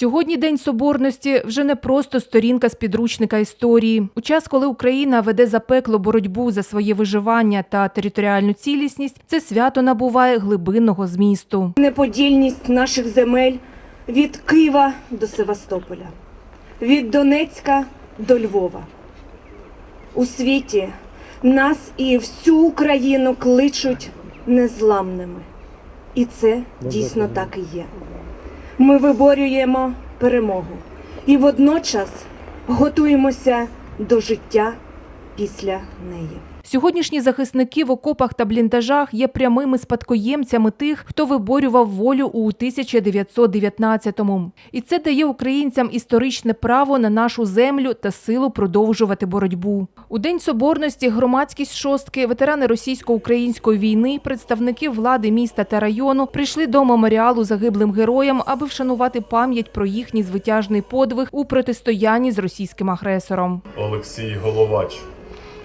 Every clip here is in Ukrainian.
Сьогодні День Соборності вже не просто сторінка з підручника історії. У час, коли Україна веде запеклу боротьбу за своє виживання та територіальну цілісність, це свято набуває глибинного змісту. неподільність наших земель від Києва до Севастополя, від Донецька до Львова. У світі нас і всю Україну кличуть незламними. І це дійсно так і є. Ми виборюємо перемогу і водночас готуємося до життя після неї. Сьогоднішні захисники в окопах та бліндажах є прямими спадкоємцями тих, хто виборював волю у 1919-му. І це дає українцям історичне право на нашу землю та силу продовжувати боротьбу. У День Соборності громадськість шостки, ветерани російсько-української війни, представники влади міста та району прийшли до меморіалу загиблим героям, аби вшанувати пам'ять про їхній звитяжний подвиг у протистоянні з російським агресором. Олексій Головач,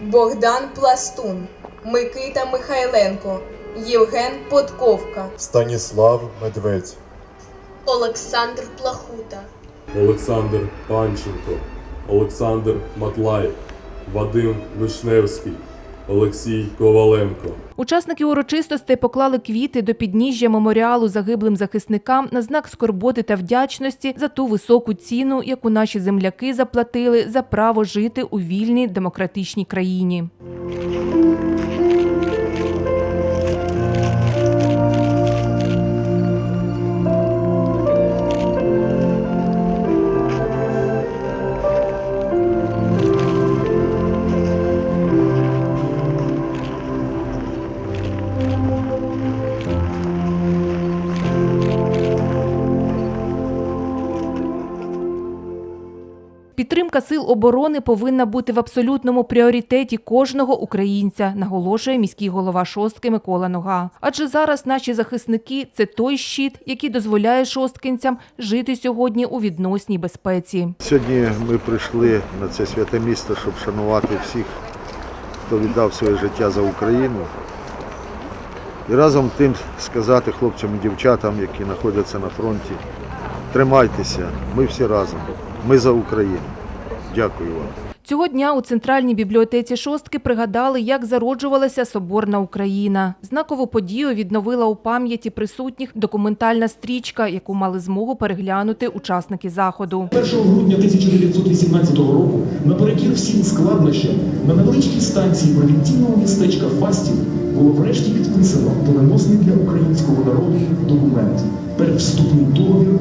Богдан Пластун, Микита Михайленко, Євген Подковка, Станіслав Медведь, Олександр Плахута, Олександр Панченко, Олександр Матлай, Вадим Вишневський, Олексій Коваленко. Учасники урочистостей поклали квіти до підніжжя меморіалу загиблим захисникам на знак скорботи та вдячності за ту високу ціну, яку наші земляки заплатили за право жити у вільній демократичній країні. Підтримка сил оборони повинна бути в абсолютному пріоритеті кожного українця, наголошує міський голова шостки Микола Нога. Адже зараз наші захисники це той щит, який дозволяє шосткинцям жити сьогодні у відносній безпеці. Сьогодні ми прийшли на це святе місто, щоб шанувати всіх, хто віддав своє життя за Україну. І разом тим сказати хлопцям і дівчатам, які знаходяться на фронті, тримайтеся, ми всі разом, ми за Україну. Дякую вам. Цього дня у центральній бібліотеці шостки пригадали, як зароджувалася Соборна Україна. Знакову подію відновила у пам'яті присутніх документальна стрічка, яку мали змогу переглянути учасники заходу. 1 грудня 1918 року, наперекір всім складнощам, на невеличкій станції провінційного містечка Фастів було врешті підписано доленосний для українського народу документ передвступний договір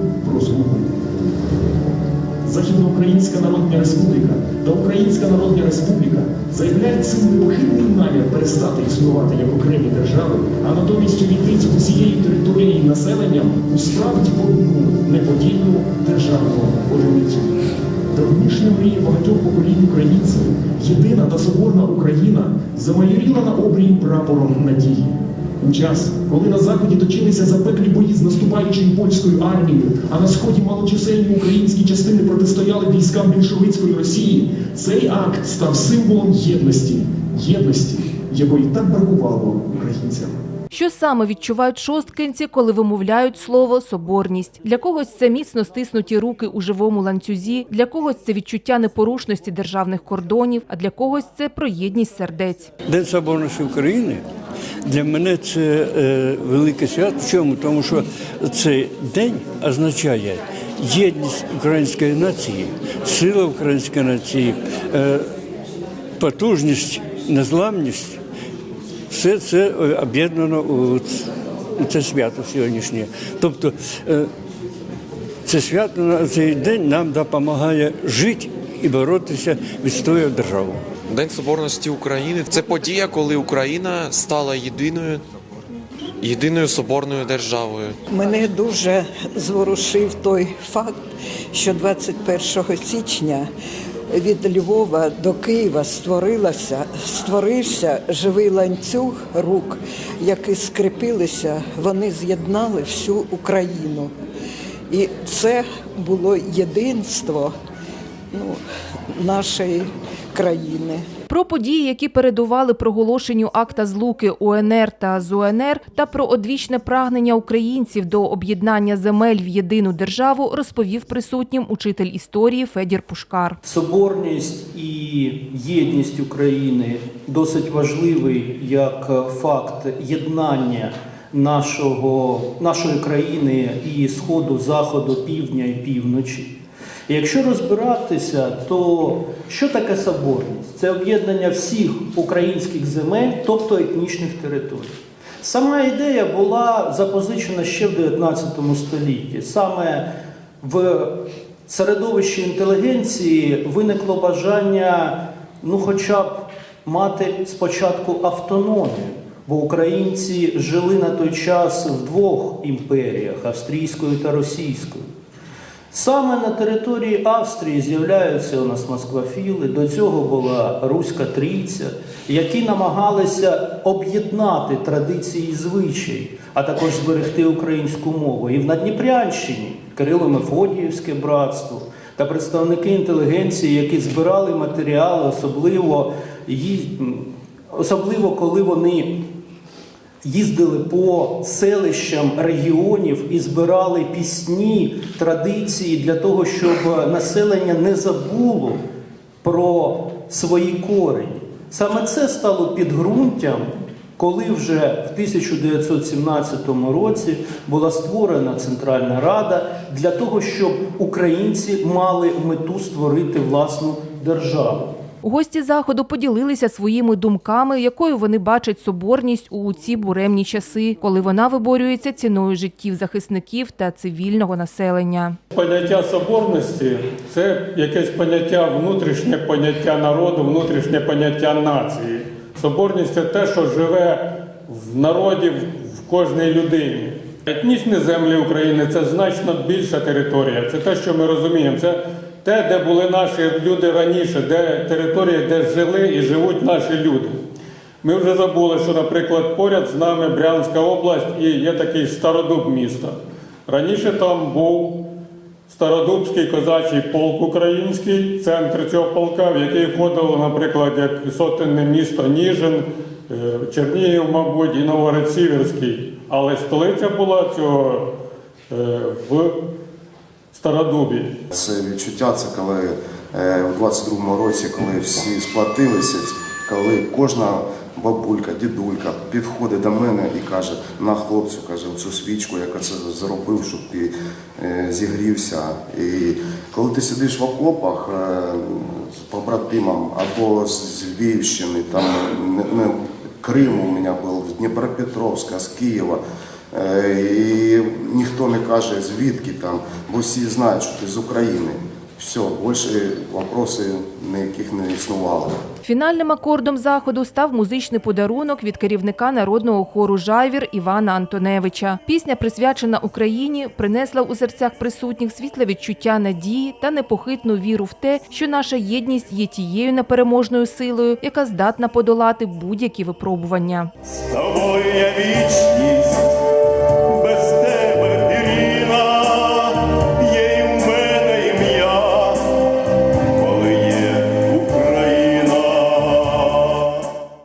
Західноукраїнська Народна Республіка та Українська Народна Республіка заявляють свій непохитний намір перестати існувати як окремі держави, а натомість увійти з усією територією і населенням у справді одну неподільну державну одиницю. Давнішня мрія багатьох поколінь українців, єдина та соборна Україна, замайоріла на обрії прапором надії. У час, коли на заході точилися запеклі бої з наступаючою польською армією, а на сході малочисельні українські частини протистояли військам більшовицької Росії, цей акт став символом єдності, єдності, якої так бракувало українцям. Що саме відчувають шосткинці, коли вимовляють слово соборність? Для когось це міцно стиснуті руки у живому ланцюзі, для когось це відчуття непорушності державних кордонів, а для когось це про єдність сердець. День Соборності України для мене це е, велике свято. Чому? Тому що цей день означає єдність української нації, сила української нації, е, потужність, незламність. Все це е, об'єднано у це свято сьогоднішнє. Тобто е, це свято на цей день нам допомагає жити і боротися, відстоювати державу. День Соборності України це подія, коли Україна стала єдиною, єдиною соборною державою. Мене дуже зворушив той факт, що 21 січня від Львова до Києва створилася, створився живий ланцюг рук, які скріпилися, вони з'єднали всю Україну. І це було єдинство ну, нашої країни. Про події, які передували проголошенню акта злуки УНР та ЗУНР, та про одвічне прагнення українців до об'єднання земель в єдину державу, розповів присутнім учитель історії Федір Пушкар. Соборність і єдність України досить важливий як факт єднання нашого, нашої країни і сходу, заходу, півдня і півночі. Якщо розбиратися, то що таке соборність? Це об'єднання всіх українських земель, тобто етнічних територій. Сама ідея була запозичена ще в 19 столітті. Саме в середовищі інтелігенції виникло бажання, ну, хоча б мати спочатку автономію, бо українці жили на той час в двох імперіях австрійською та російською. Саме на території Австрії з'являються у нас москвафіли, до цього була Руська Трійця, які намагалися об'єднати традиції і звичаї, а також зберегти українську мову. І в Надніпрянщині Кирило-Мефодіївське братство та представники інтелігенції, які збирали матеріали, особливо, особливо коли вони їздили по селищам регіонів і збирали пісні, традиції для того, щоб населення не забуло про свої корені. Саме це стало підґрунтям, коли вже в 1917 році була створена Центральна Рада для того, щоб українці мали мету створити власну державу. Гості заходу поділилися своїми думками, якою вони бачать соборність у ці буремні часи, коли вона виборюється ціною життів захисників та цивільного населення. Поняття соборності це якесь поняття, внутрішнє поняття народу, внутрішнє поняття нації. Соборність це те, що живе в народі, в кожній людині. Етнічні землі України це значно більша територія. Це те, що ми розуміємо. Це те, де були наші люди раніше, де території, де жили і живуть наші люди. Ми вже забули, що, наприклад, поряд з нами Брянська область і є такий Стародуб місто. Раніше там був Стародубський козачий полк український, центр цього полка, в який входило, наприклад, як сотенне місто Ніжин, е, Чернігів, мабуть, і Новгород-Сіверський. Але столиця була цього е, в Стародубі. Це відчуття, це коли е, у 22-му році, коли всі сплатилися, коли кожна бабулька, дідулька підходить до мене і каже, на хлопцю, каже, цю свічку, яка це зробив, щоб ти е, зігрівся. І коли ти сидиш в окопах е, з побратимом або з Львівщини, там не, не, Крим у мене був, з Дніпропетровська, з Києва. Е, І ніхто не каже звідки там, бо всі знають, що ти з України. Все, більше питань ніяких не існувало. Фінальним акордом заходу став музичний подарунок від керівника народного хору Жайвір Івана Антоневича. Пісня, присвячена Україні, принесла у серцях присутніх світле відчуття надії та непохитну віру в те, що наша єдність є тією непереможною силою, яка здатна подолати будь-які випробування. З тобою я вічність